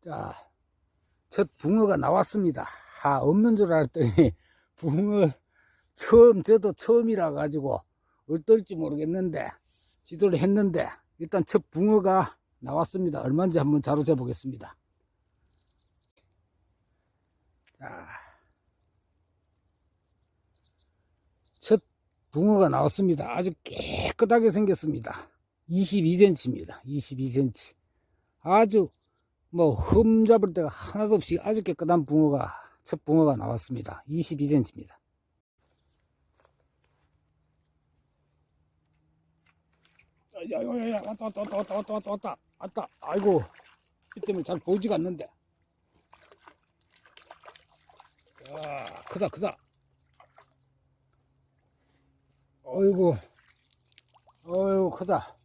자, 첫 붕어가 나왔습니다. 하, 없는 줄 알았더니, 붕어, 처음, 저도 처음이라 가지고, 어떨지 모르겠는데, 지도를 했는데, 일단 첫 붕어가 나왔습니다. 얼마인지 한번 자로 재보겠습니다. 자, 첫 붕어가 나왔습니다. 아주 깨끗하게 생겼습니다. 22cm입니다. 22cm. 아주 뭐 흠 잡을 데가 하나도 없이 아주 깨끗한 붕어가 첫 붕어가 나왔습니다. 22cm입니다. 야야야야 왔다 왔다 왔다 왔다 왔다 왔다 왔다. 왔다. 아이고 이 때문에 잘 보이지가 않는데. 야 크다 크다. 어이구 어이구 크다.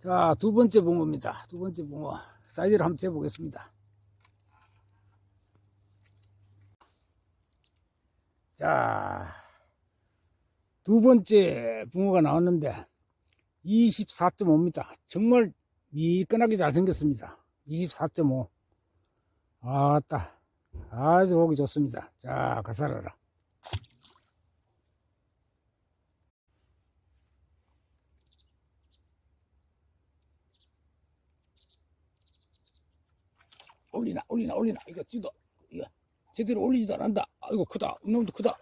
자 두 번째 붕어입니다. 두 번째 붕어 사이즈를 한번 재보겠습니다 자 두 번째 붕어가 나왔는데 24.5입니다. 정말 미끈하게 잘생겼습니다. 24.5. 아따. 아주 보기 좋습니다. 자, 가살아라. 올리나, 올리나, 올리나. 이거 찌도, 이거 제대로 올리지도 않는다. 아이고, 크다. 이놈도 크다.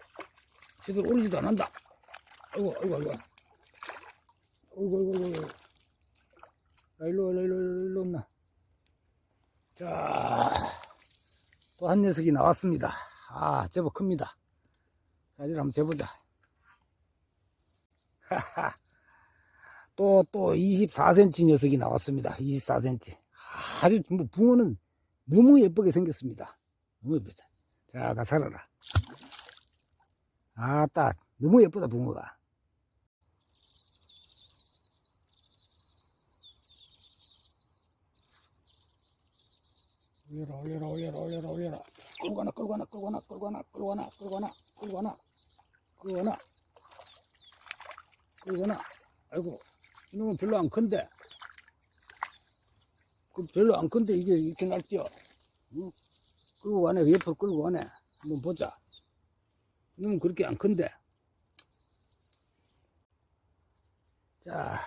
제대로 올리지도 않는다. 아이고, 아이고, 아이고. 어이구, 어이구, 어이구. 야, 일로, 와, 일로, 일로, 일로, 온나. 자, 또 한 녀석이 나왔습니다. 아, 제법 큽니다. 사진 한번 재보자. 하하. 또, 또 24cm 녀석이 나왔습니다. 24cm. 아주, 뭐, 붕어는 너무 예쁘게 생겼습니다. 너무 예쁘다. 자, 가 살아라. 아따, 너무 예쁘다, 붕어가. 올려라 올려라 올려라 올려라 올려라 끌고 가나 끌고 가나 끌고 가나 끌고 가나 끌고 가나 끌고 가나 끌고 가나 끌고 가나 끌고 가나 아이고 이놈은 별로 안 큰데 그 별로 안 큰데 이게 이렇게 날뛰어 응? 끌고 가네 옆으로 끌고 가네 한번 보자 이놈은 그렇게 안 큰데 자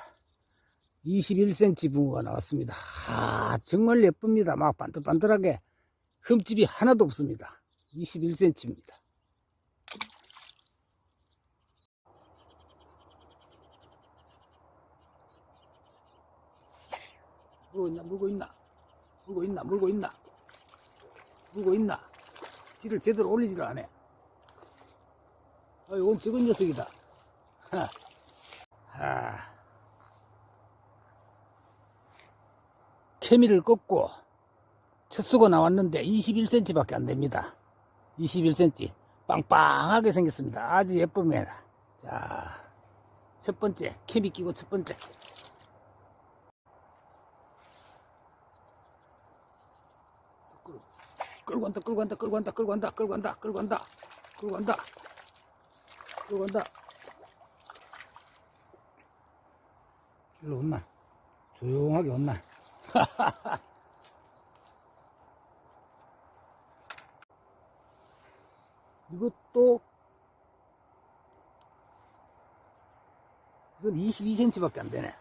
21cm 붕어가 나왔습니다. 아, 정말 예쁩니다. 막 반들반들하게 흠집이 하나도 없습니다. 21cm입니다. 물고 있나, 물고 있나, 물고 있나, 물고 있나, 물고 있나. 지를 제대로 올리지를 않네. 아, 이건 적은 녀석이다. 하. 하. 케미를 꺾고 첫 수가 나왔는데 21cm 밖에 안 됩니다. 21cm. 빵빵하게 생겼습니다. 아주 예쁩니다. 자, 첫 번째. 케미 끼고 첫 번째. 끌고 간다, 끌고 간다, 끌고 간다, 끌고 간다, 끌고 간다, 끌고 간다, 끌고 간다, 끌고 간다. 일로 온나? 조용하게 온나? 이것도 이건 22cm밖에 안 되네.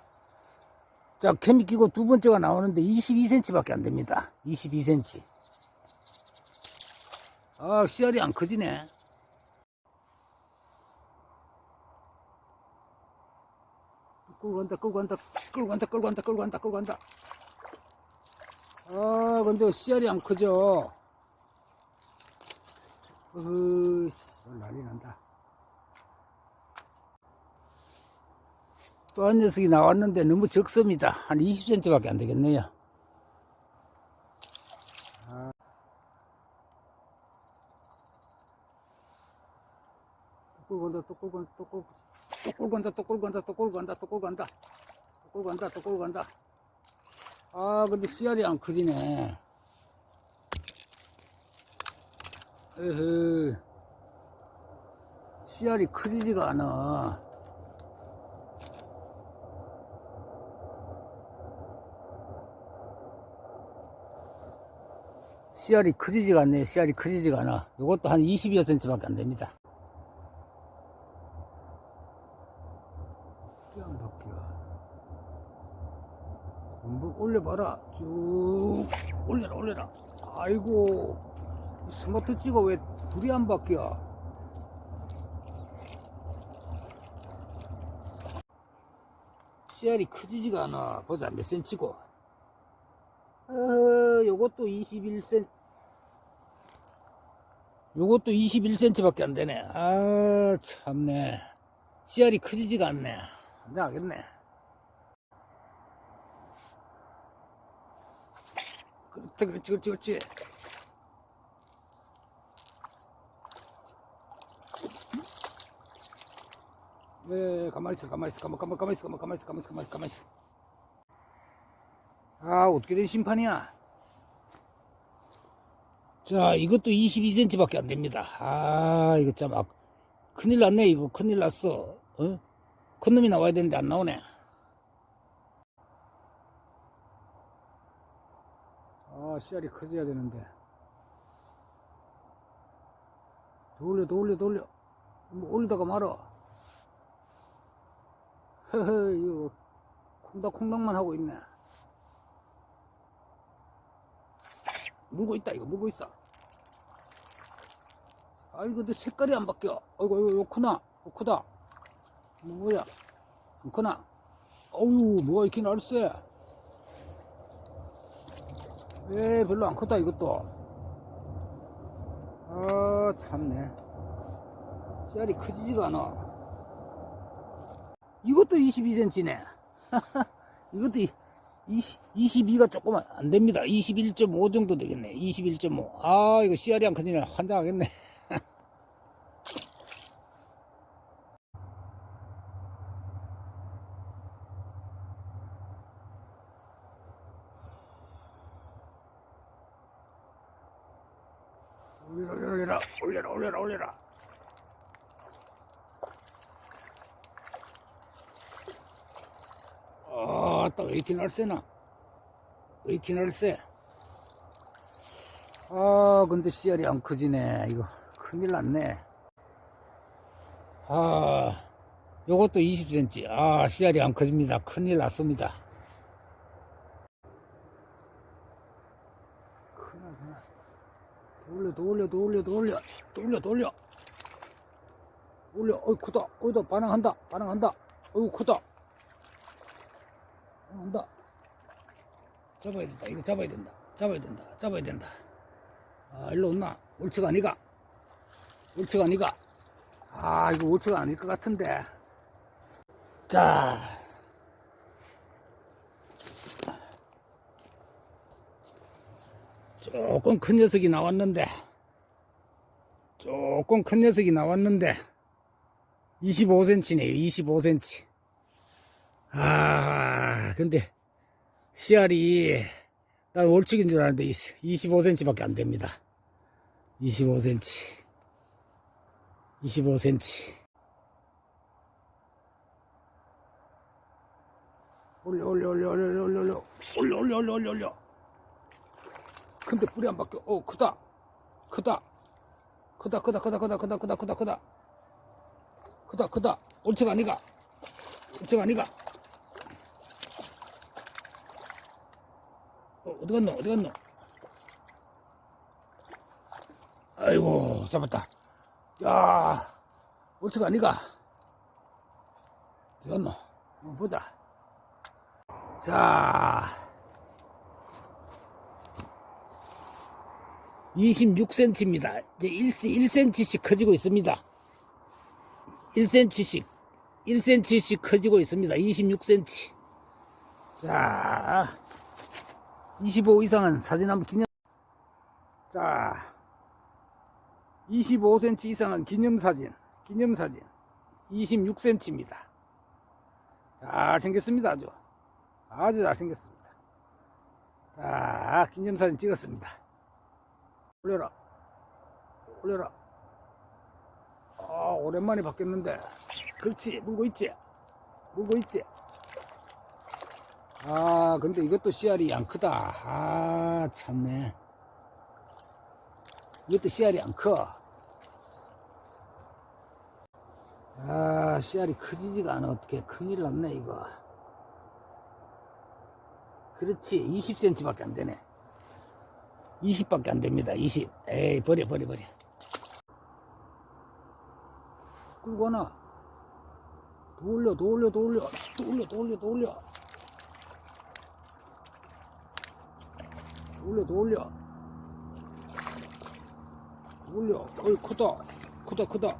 자, 케미 끼고 두 번째가 나오는데 22cm밖에 안 됩니다. 22cm. 아, 씨알이 안 커지네. 끌고 간다, 끌고 간다, 끌고 간다, 끌고 간다, 끌고 간다, 끌고 간다. 아, 근데 씨알이 안 크죠? 으흐, 난리 난다. 또 한 녀석이 나왔는데 너무 적습니다. 한 20cm 밖에 안 되겠네요. 끌고 간다, 또 끌고 간다, 또 끌고, 또 끌고 간다, 또 끌고 간다, 또 끌고 간다, 또 끌고 간다, 또 끌고 간다, 또 끌고 간다. 아, 근데 씨알이 안 커지네. 으흐. 씨알이 커지지가 않아. 씨알이 커지지가 않네. 씨알이 커지지가 않아. 이것도 한 20여 cm밖에 안 됩니다. 안 바뀌어. 한번 올려봐라. 쭉 올려라, 올려라. 아이고, 스마트 찍어 왜 불이 안 바뀌어? 씨알이 커지지가 않아. 보자, 몇 센치고. 어, 요것도 21cm. 요것도 21cm밖에 안 되네. 아, 참네. 씨알이 커지지가 않네. 안 하겠네. 그렇다, 그렇지, 그렇지, 그렇지. 네, 가만히 있어, 가만히 있어, 가만, 가만, 가만히 있어, 가만, 가만히 있어, 가만히 있어, 가만히, 가만히 있어. 아, 어떻게 된 심판이야? 자, 이것도 22cm밖에 안 됩니다. 아, 이거 참, 아, 큰일 났네, 이거. 큰일 났어. 어? 큰 놈이 나와야 되는데 안 나오네. 아, 씨알이 커져야 되는데. 올려, 더 올려. 뭐 올리다가 말어. 허허, 이거, 콩닥콩닥만 하고 있네. 물고 있다, 이거, 물고 있어. 아, 이거 내 색깔이 안 바뀌어. 어이구, 이거, 이거 크나? 어, 크다. 뭐야? 안 크나? 어우, 뭐가 이렇게 날쌔? 에, 별로 안 컸다, 이것도. 아, 참네. 씨알이 커지지가 않아. 이것도 22cm네. 이것도 20, 22가 조금 안 됩니다. 21.5 정도 되겠네. 21.5. 아, 이거 씨알이 안 커지네. 환장하겠네. 올려라, 올려라, 올려라, 올려라, 올려라. 아, 딱왜 이렇게 날쌔나? 왜 이렇게 날쌔? 아, 근데 씨알이 안 커지네. 이거 큰일 났네. 아, 요것도 20cm. 아, 씨알이 안 커집니다. 큰일 났습니다. 올려, 더 올려, 더 올려, 더 올려. 올려, 어이, 크다. 어이다, 반항한다, 반항한다. 어이구, 크다. 한다. 잡아야 된다. 이거 잡아야 된다. 잡아야 된다. 잡아야 된다. 아, 일로 온나? 옳지가 아니가? 옳지가 아니가? 아, 이거 옳지가 아닐 것 같은데. 자. 조금 큰 녀석이 나왔는데. 조금 큰 녀석이 나왔는데. 25cm네요. 25cm. 아, 근데 씨알이 난 월축인 줄 알았는데 25cm밖에 안 됩니다. 25cm. 25cm. 올려 올려 올려 올려 올려 올려 올려. 올려 올려 올려 올려 근데 뿌리 안 바뀌어 어 크다. 크다. 크다 크다 크다 크다 크다 크다 크다 크다. 크다 크다. 옳지가 아니가. 옳지가 아니가 어, 어디 갔노? 어디 갔노? 아이고, 잡았다. 야, 옳지가 아니가. 어디 갔노? 한번 보자. 자, 26cm입니다. 이제 1, 1cm씩 커지고 있습니다. 1cm씩, 1cm씩 커지고 있습니다. 26cm. 자, 25 이상은 사진 한번 기념 자 25cm 이상은 기념사진 기념사진. 26cm입니다. 잘 생겼습니다 아주. 아주 잘 생겼습니다. 자 기념사진 찍었습니다. 올려라. 올려라. 아 오랜만에 바뀌었는데. 그렇지. 물고 있지? 물고 있지 아, 근데 이것도 씨알이 양 크다. 아, 참네. 이것도 씨알이 안 커. 아, 씨알이 커지지가 않아. 어떻게 큰일 났네, 이거. 그렇지. 20cm밖에 안 되네. 20밖에 안 됩니다. 20. 에이, 버려, 버려, 버려. 끌고 올려. 더 올려, 더 올려, 더 올려. 올려. 더 올려. 어이, 크다. 크다, 크다.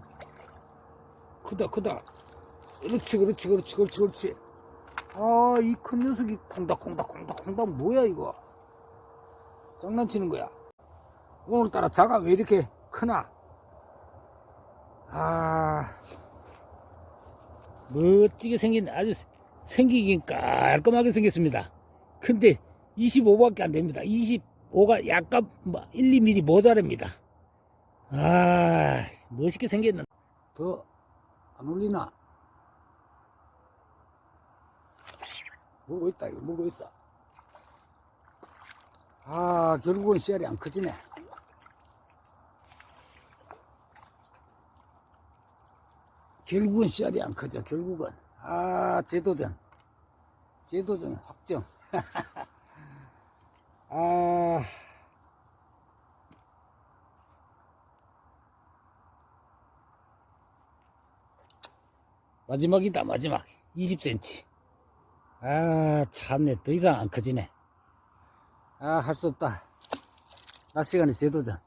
크다, 크다. 그렇지, 그렇지, 그렇지, 그렇지, 그렇지. 아, 이 큰 녀석이 콩닥콩닥, 콩닥콩닥, 뭐야, 이거. 장난치는 거야. 오늘따라 자가 왜 이렇게 크나? 아, 멋지게 생긴, 아주 생기긴 깔끔하게 생겼습니다. 근데 25밖에 안 됩니다. 25가 약간 뭐 1, 2mm 모자랍니다. 아, 멋있게 생겼는. 더 안 올리나? 물고 있다, 이거 물고 있어. 아, 결국은 씨알이 안 커지네. 결국은 씨알이 안 커져, 결국은. 아, 제도전. 제도전 확정. 아. 마지막이다, 마지막. 20cm. 아, 참네. 더 이상 안 커지네. 아, 할 수 없다. 낮 시간에 제도전.